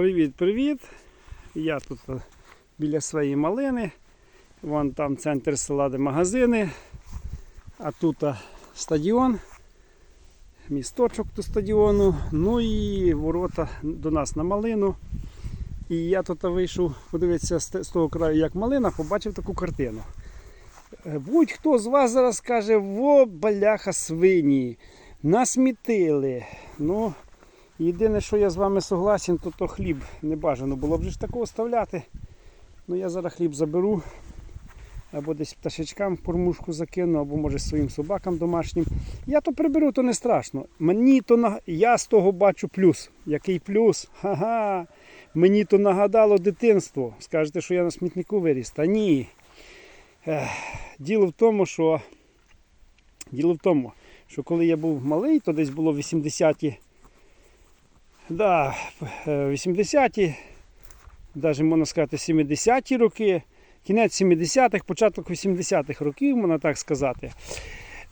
Привіт-привіт. Я тут е, біля своєї малини. Вон там центр села, магазини. А тут е, стадіон, місточок до стадіону. Ну і ворота до нас на малину. І я тут вийшов подивитися з того краю, як малина, побачив таку картину. Е, Будь-хто з вас зараз скаже, во баляха свині, насмітили. Ну, Єдине, що я з вами согласен, то то хліб не бажано було б ж такого оставляти. Ну я зараз хліб заберу. Або десь пташечкам кормушку закину, або може своїм собакам домашнім. Я то приберу, то не страшно. Мені то на... я з того бачу плюс. Який плюс? Ха-ха. Мені то нагадало дитинство. Скажете, що я на смітнику виріс. Та ні. Ех, Діло в тому, що діло в тому, що коли я був малий, то десь було 80-ті Да, е, 80-ті, навіть можна сказати 70-ті роки, кінець 70-х, початок 80-х років, можна так сказати.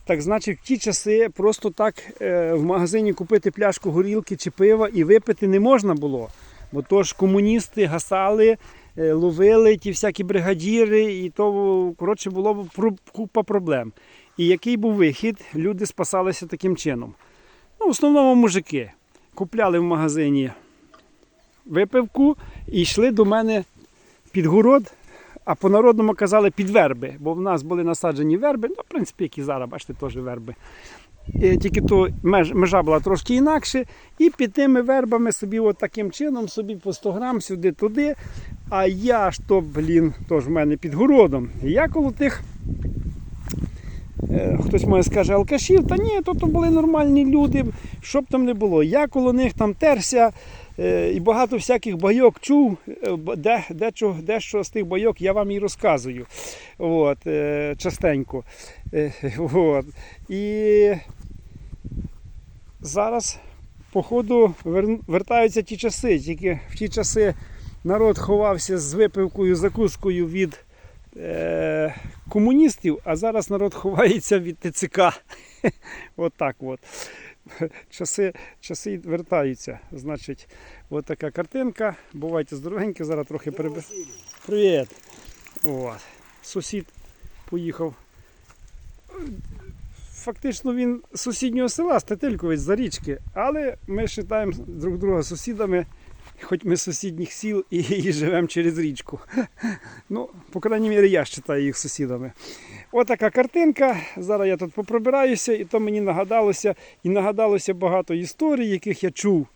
Так, значить, в ті часи просто так е, в магазині купити пляшку горілки чи пива і випити не можна було. Бо то ж комуністи гасали, е, ловили ті всякі бригадіри, і то коротше було купа проблем. І який був вихід? Люди спасалися таким чином. Ну, в основному мужики купляли в магазині випивку і йшли до мене під город, а по-народному казали під верби, бо в нас були насаджені верби, ну, в принципі, як і зараз, бачите, теж верби. Тільки то меж, межа була трошки інакше, і під тими вербами собі от таким чином, собі по 100 грам сюди-туди. А я ж то, блін, теж в мене під городом. І я коло тих Хтось може скаже алкашів, та ні, то, то були нормальні люди, що б там не було. Я коло них там терся е, і багато всяких байок чув, е, б- де, дещо з тих байок я вам і розказую от, е, частенько. Е, от. І зараз, походу, вертаються ті часи. Тільки в ті часи народ ховався з випивкою, закускою від е, комуністів, а зараз народ ховається від ТЦК. от так от. Часи, часи вертаються. Значить, от така картинка. Бувайте здоровенькі, зараз трохи перебив. Привіт! От. Сусід поїхав. Фактично він з сусіднього села, Стетельковець за річки, але ми вважаємо друг друга сусідами, хоч ми з сусідніх сіл і, і живемо через річку. Ну, по крайній мірі, я вважаю їх сусідами. Отака картинка. Зараз я тут попробираюся, і то мені нагадалося, і нагадалося багато історій, яких я чув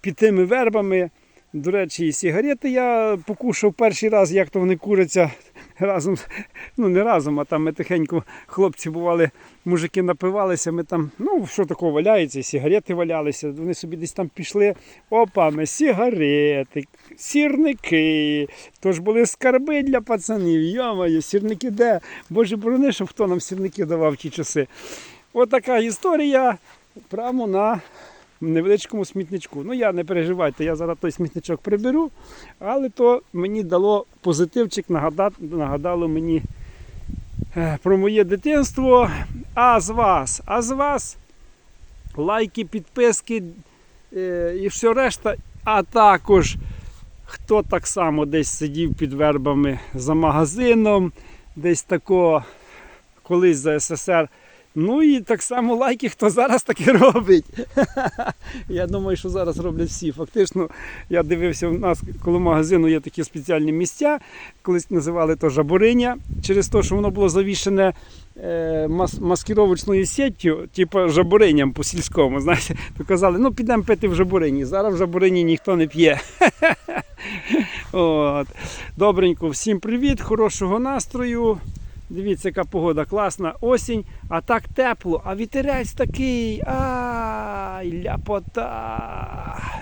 під тими вербами. До речі, і сигарети я покушав перший раз, як то вони куряться разом, ну не разом, а там ми тихенько хлопці бували, мужики напивалися, ми там, ну що такого валяється, і сигарети валялися. Вони собі десь там пішли. Опа, ми сигарети, сірники. То ж були скарби для пацанів. Йомаю, сірники де? Боже борони, щоб хто нам сірники давав в ті часи. Отака історія прямо на невеличкому смітничку. Ну я не переживайте, я зараз той смітничок приберу, але то мені дало позитивчик, нагадало мені е, про моє дитинство. А з вас, а з вас лайки, підписки е, і все решта. А також хто так само десь сидів під вербами за магазином, десь тако колись за СССР. Ну і так само лайки, хто зараз таке робить. Я думаю, що зараз роблять всі. Фактично, я дивився, у нас коло магазину є такі спеціальні місця, колись називали то жабуриня, через те, що воно було завішене е, мас- маскировочною сіттю, типу жабуриням по сільському. Знаєте, то казали, ну підемо пити в жабурині. Зараз в жабурині ніхто не п'є. От. Добренько, всім привіт, хорошого настрою. Дивіться, яка погода класна, осінь, а так тепло, а вітерець такий. Ай, ляпота.